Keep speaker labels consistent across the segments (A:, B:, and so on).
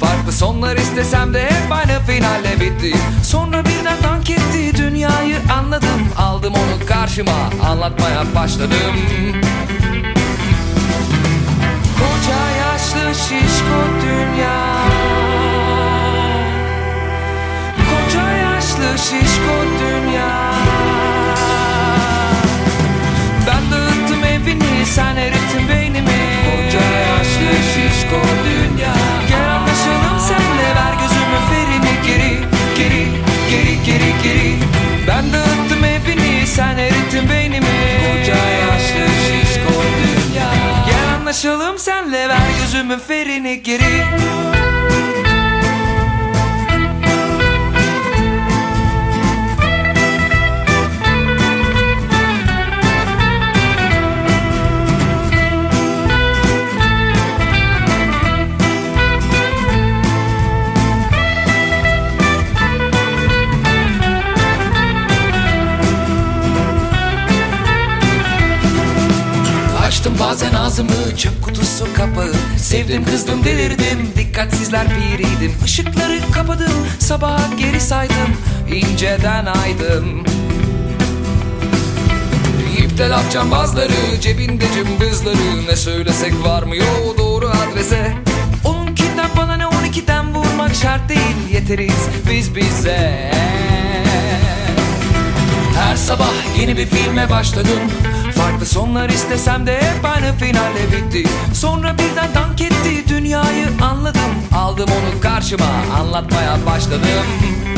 A: Farklı sonlar istesem de hep aynı finalle bitti. Sonra birden dank etti dünyayı anladım. Aldım onu karşıma anlatmaya başladım. Koca yaşlı şişko dünya. Koca yaşlı şişko anlaşalım senle ver gözümün ferini geri bazen ağzımı çöp kutusu kapağı. Sevdim kızdım delirdim. Dikkatsizler piriydim. Işıkları kapadım. Sabaha geri saydım. İnceden aydım. İpte laf cambazları cebinde cımbızları. Ne söylesek varmıyor doğru adrese. Onunkinden bana ne? On ikiden vurmak şart değil. Yeteriz biz bize. Her sabah yeni bir filme başladım Farklı sonlar istesem de hep aynı finalle bitti. Sonra birden dank etti dünyayı anladım. Aldım onu karşıma anlatmaya başladım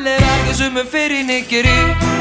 A: Eller er det som en ferie nikkeri